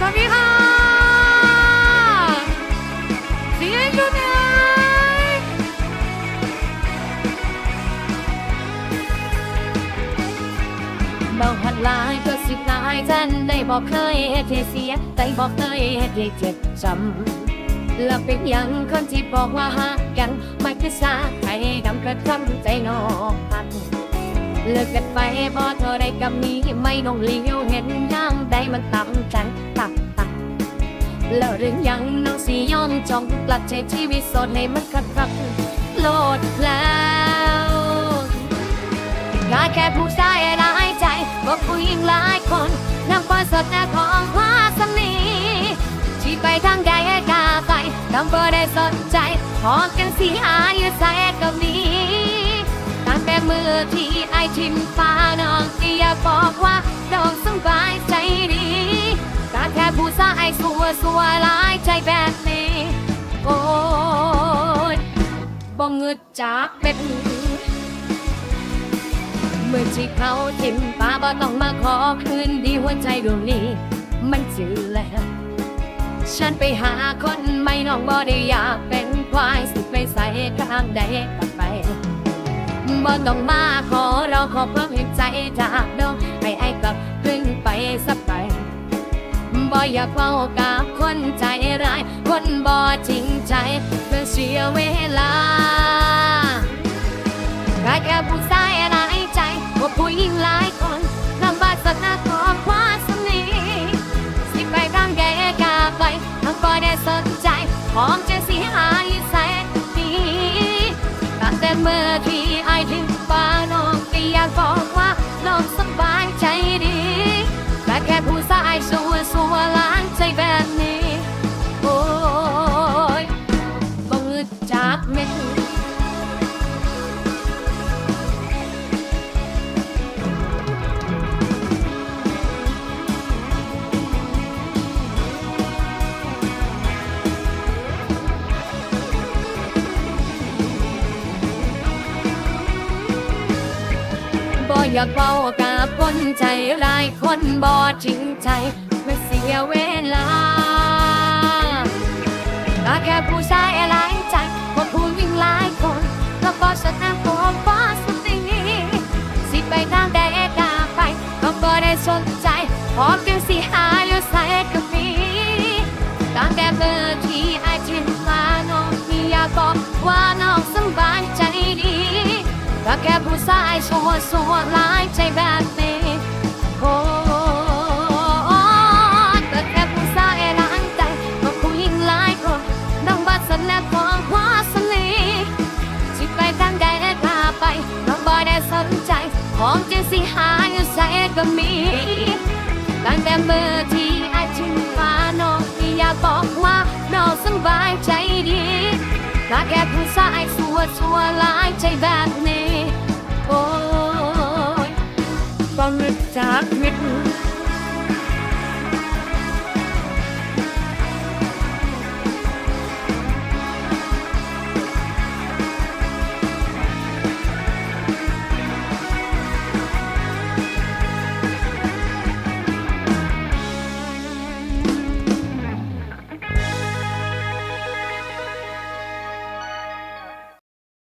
สวัสดีค่ะเสียงอยไหนบาหัดลายก็สิบลายท่านได้บอกเคยเฮ็ดให้เสียได้บอกเคยเฮ็ดให้เจ็บจำแล้วเป็นยังคนที่บอกว่าหากันไม่คือสาใครดำกระทำใจนอก เลิกกันไปบ่เท่าไรกับนี้ไม่ต้องเลี้ยวเห็นย่างใดมันต่ำจังตักตักแล้วเรื่องยังน้องสิยอมจองกลัดใจชีวิตสดให้มันคักคักโลดแล้วได้แค่ผู้ชายหลายใจบ่ผู้หญิงหลายคนนำความสดน้าของควาสนีที่ไปทางใดกาไปกำบ่ได้สนใจพอกันสิหาอยู่ใส่กับนี้ตั้งแต่ มือที่ไอทิมฟ้าน้องที่อยาบอกว่าน้องสบายใจดีการแค่ผู้สายสัวสัวหลายใจแบบนี้ โอ้ยบ่เงึดจากเป็นเมื่อที่เขาทิมฟ้าบ่ต้องมาขอคืนดีหัวใจดวงนี้ มันจืดแล้วฉันไปหาคนไม่น้องบ่ได้อยากเป็นควายสิไปใส่ข้างใดก็ บ่ต้องมาขอเราขอเพิ่มให้ใจจากดองให้ไอ้กลับพึ่งไปสักไปบ่อยากเฝ้ากับคนใจร้าย คนบ่จริงใจเพื่อเสียเวลาได้แค่ผู้ชายหลายใจว่าผู้หญิงหลายคนลำบากสักหน้าขอความสนิทสิไปร่างแกกาไปทั้งบ่ได้สนใจของจะ แต่เมื่อที่ไอถึงฟ้าน้องก็อยากบอกว่าน้องสบาย อยากเว้ากับคนใจร้ายคนบ่จริงใจไม่เสียเวลาก็แค่ผู้ชายหลายใจว่าผู้หญิงหลายคนแล้วก็ชนะผมฟ้าสุดนี้สิไปทางใดกาไปก็บ่ได้สนใจพอมกิน ผู้ชายสัวสัวหลายใจแบบนี้โอ้ยก็แค่ผู้ชายหลายใจก็ผู้หญิงหลายคนน้องบัดสนและของความสนิทจิไปทางใดกล้าไปน้องบ่ได้สนใจ ของจริงสิหาอยู่ใส่ก็มีตั้งแต่เมื่อที่อาจินฟ้าน้องที่อยากบอกว่าน้องสบายใจดีถ้าแค่ผู้ชายสัวสัวหลายใจแบบนี้ โอ้ยฟังจากมิตร